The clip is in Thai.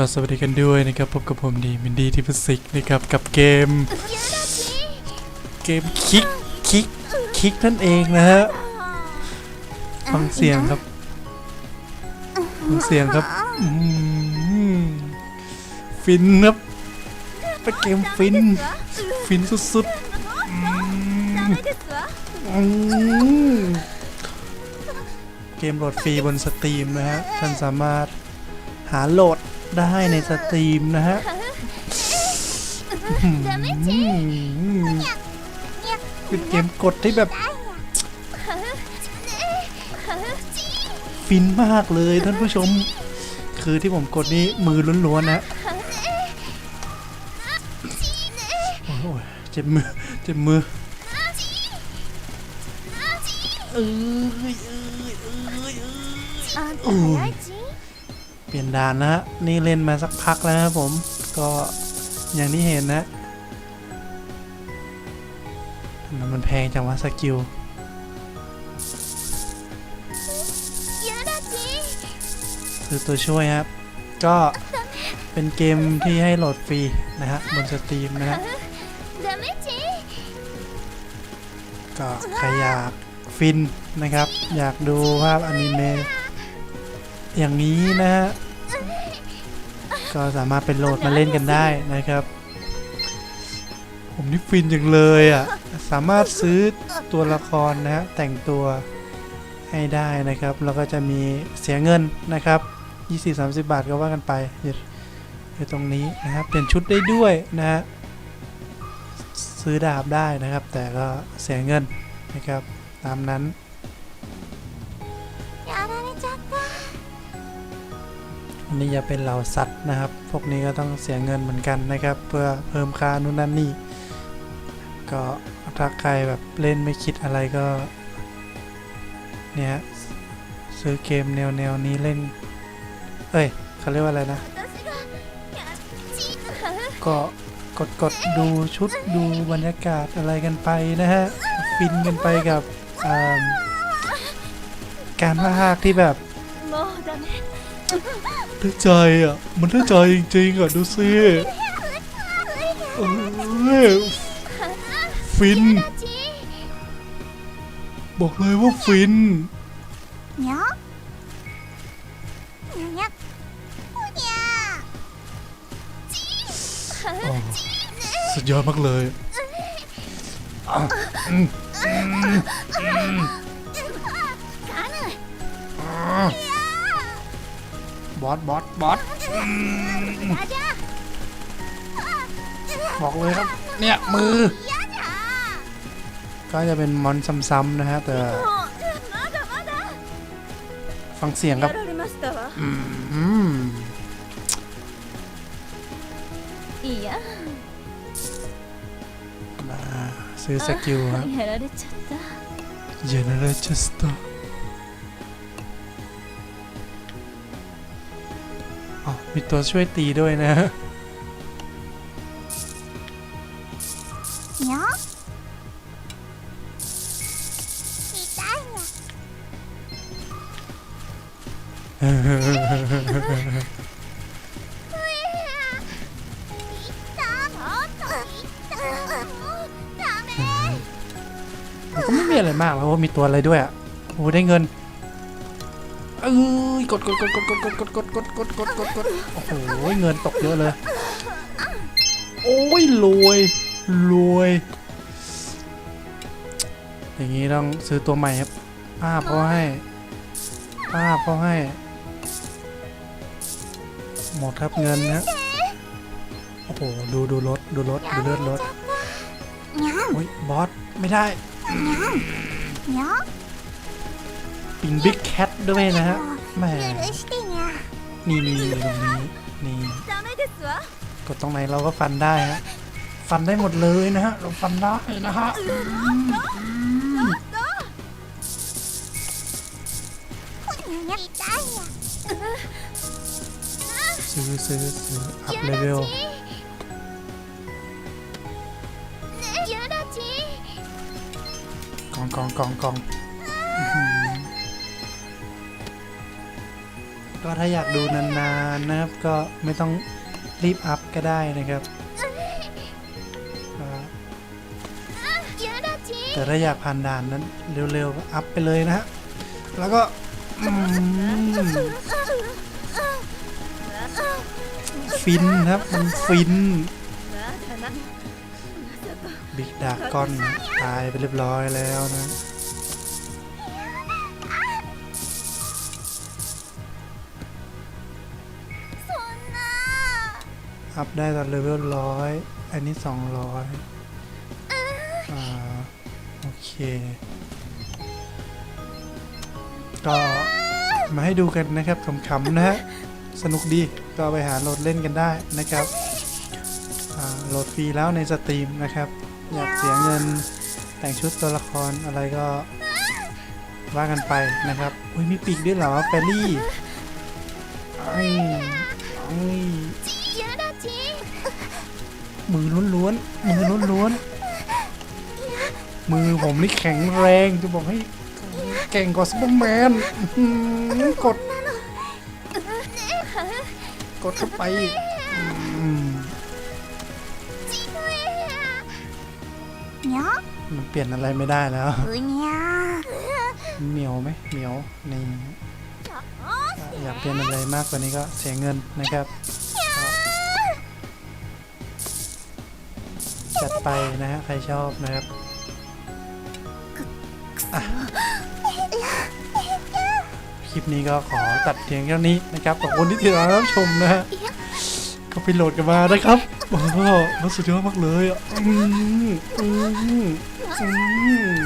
ก็สวัสดีกันด้วยนะครับพบกับผมดีมินดี้ทิพสิกนะครับกับเกม เกมคิกคิกคิกนั่นเองนะฮะฟังเสียงครับฟังเสียงครับฟินครับเป็นเกมฟิน ฟินสุดๆเกมโหลดฟรีบนสตรีมนะฮะท่านสามารถหาโหลด ได้ในสตรีมนะฮะอืมเป็นเกมกดที่แบบ ฟินมากเลยท่านผู้ชม คือที่ผมกดนี้มือล้วนๆนะโอ้ยเจ็บมือ เจ็บมือเอ้ยเอ้ยเอ้ยเอ้ยเป ลี่ยนด่านนะฮะนี่เล่นมาสักพักแล้วนะครับผมก็อย่างที่เห็นนะทำไมมันแพงจังวะสกิลคือตัวช่วยครับ ก็เป็นเกมที่ให้โหลดฟรีนะฮะบนสตรีมนะฮะก็ใครอยากฟินนะครับ อยากดูภาพอนิเมะอย่างนี้นะฮะ ก็สามารถเป็นโหลดมาเล่นกันได้นะครับ ผมนี่ฟินจังเลยอะ สามารถซื้อตัวละครนะฮะแต่งตัวให้ได้นะครับ แล้วก็จะมีเสียเงินนะครับ 20-30 บาทก็ว่ากันไปอยู่อยู่ตรงนี้นะครับเปลี่ยนชุดได้ด้วยนะฮะซื้อดาบได้นะครับ แต่ก็เสียเงินนะครับตามนั้น นนี้จะเป็นเหล่าสัตว์นะครับ พวกนี้ก็ต้องเสียเงินเหมือนกันนะครับ เพื่อเพิ่มค่านู่นนั่นนี่ ก็ถ้าใครแบบเล่นไม่คิดอะไรก็ เนี่ยซื้อเกมแนวแนวนี้เล่น เอ้ยเขาเรียกว่าอะไรนะ ก็กดกดดูชุดดูบรรยากาศอะไรกันไปนะฮะ ฟินกันไปกับการพากที่แบบ ได้ใจอะ มันได้ใจจริงๆอะ ดูสิเอ้ฟิน บอกเลยว่าฟิน สุดยอดมากเลย Ah! บอสบอสบอสบอกเลยครับ เนี่ยมือ ก็จะเป็นมอนซ้ำๆนะฮะแต่ฟังเสียงครับมาซื้อสกิลครับเยนเรชัสตา มีตัวช่วยตีด้วยนะก็ไม่มีอะไรมากแล้วว่ามีตัวอะไรด้วยอะโอ้ได้เงิน เอ้ยกดกดกดกดกดกดกดกดกดกดกดกดกดโอ้โหเงินตกเยอะเลย โอ้ยรวยรวย อย่างนี้ต้องซื้อตัวใหม่ครับป้าพเขาให้ป้าพเขาให้ หมดครับเงินนะโอ้โหดูดูรถดูรถดูเลือดรถโอ้ยบอสไม่ได้。 ปินบิ๊กแคทด้วยนะฮะแหมนี่นี่ตรงนี้นี่กดตรงไหนเราก็ฟันได้ฮะฟันได้หมดเลยนะฮะเราฟันได้นะฮะซื้อซื้อซื้ออัพเลเวลกองกองกองกอง ก็ถ้าอยากดูนานๆนะครับ ก็ไม่ต้องรีบอัพก็ได้นะครับ แต่ถ้าอยากผ่านด่านนั้นเร็วๆอัพไปเลยนะฮะ แล้วก็ฟินครับ มันฟินบิ๊กดากอนตายไปเรียบร้อยแล้วนะ อัพได้ตอนเลเวลร้อยอันนี้สองร้อยอ่าโอเค ก็มาให้ดูกันนะครับขำๆนะฮะ สนุกดีก็ไปหาโหลดเล่นกันได้นะครับโหลดฟรีแล้วในสตรีมนะครับ อยากเสียเงินแต่งชุดตัวละครอะไรก็ว่ากันไปนะครับ อุ้ยมีปีกด้วยเหรอแฟรี่ไอ้ไอ้ มือล้วนๆ มือล้วนๆ มือผมนี่แข็งแรงจะบอกให้เก่งกว่าซูเปอร์แมนกด กดเข้าไปมันเปลี่ยนอะไรไม่ได้แล้วเหมียวไหมเหมียวนี่อยากเปลี่ยนอะไรมากกว่านี้ก็เสียเงินนะครับ ไปนะฮะใครชอบนะครับคลิปนี้ก็ขอตัดเพียงเท่านี้นะครับขอบคุณที่ติดตามรับชมนะฮะก็ไปโหลดกันมานะครับโอ้โหมันสุดยอดมากเลยอะอืมอืมอืม